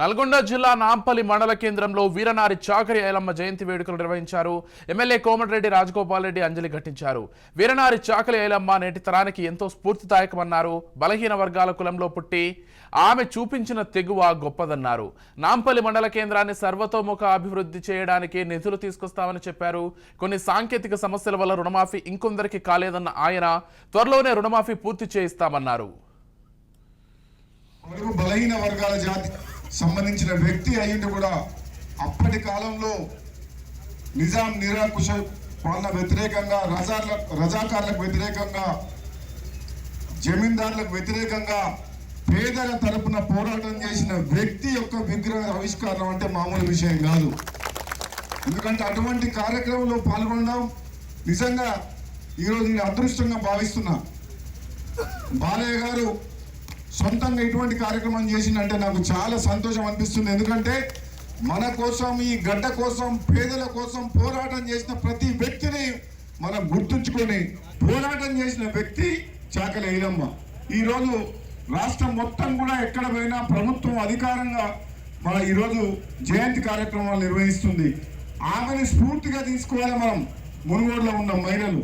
నల్గొండ జిల్లా నాంపల్లి మండల కేంద్రంలో వీరనారి చాకరి ఐలమ్మ జయంతి వేడుకలు నిర్వహించారు. ఎమ్మెల్యే కోమటిరెడ్డి రాజగోపాల్ రెడ్డి అంజలి ఘటించారు. వీరనారి చాకలి ఐలమ్మ నేటి తరానికి ఎంతో స్ఫూర్తిదాయకమన్నారు. బలహీన వర్గాల కులంలో పుట్టి ఆమె చూపించిన తెగువ గొప్పదన్నారు. నాంపల్లి మండల కేంద్రాన్ని సర్వతోముఖ అభివృద్ధి చేయడానికి నిధులు తీసుకొస్తామని చెప్పారు. కొన్ని సాంకేతిక సమస్యల వల్ల రుణమాఫీ ఇంకొందరికి కాలేదన్న ఆయన త్వరలోనే రుణమాఫీ పూర్తి చేయిస్తామన్నారు. బలహీన వర్గాల జాతి. సంబంధించిన వ్యక్తి అయ్యింది కూడా అప్పటి కాలంలో నిజాం నిరాకుశ పాలన వ్యతిరేకంగా రజార్ల రజాకారులకు వ్యతిరేకంగా జమీందారులకు వ్యతిరేకంగా పేదల తరపున పోరాటం చేసిన వ్యక్తి యొక్క విగ్రహ ఆవిష్కరణ అంటే మామూలు విషయం కాదు. ఎందుకంటే అటువంటి కార్యక్రమంలో పాల్గొనడం నిజంగా ఈరోజు నేను అదృష్టంగా భావిస్తున్నా. బాలయ్య గారు సొంతంగా ఇటువంటి కార్యక్రమం చేసిందంటే నాకు చాలా సంతోషం అనిపిస్తుంది. ఎందుకంటే మన కోసం ఈ గడ్డ కోసం పేదల కోసం పోరాటం చేసిన ప్రతి వ్యక్తిని మనం గుర్తుంచుకొని పోరాటం చేసిన వ్యక్తి చాకలి ఐలమ్మ. ఈరోజు రాష్ట్రం మొత్తం కూడా ఎక్కడ పోయినా ప్రభుత్వం అధికారంగా మన ఈరోజు జయంతి కార్యక్రమాలు నిర్వహిస్తుంది. ఆమెను స్ఫూర్తిగా తీసుకోవాలి మనం. మునుగోడులో ఉన్న మహిళలు.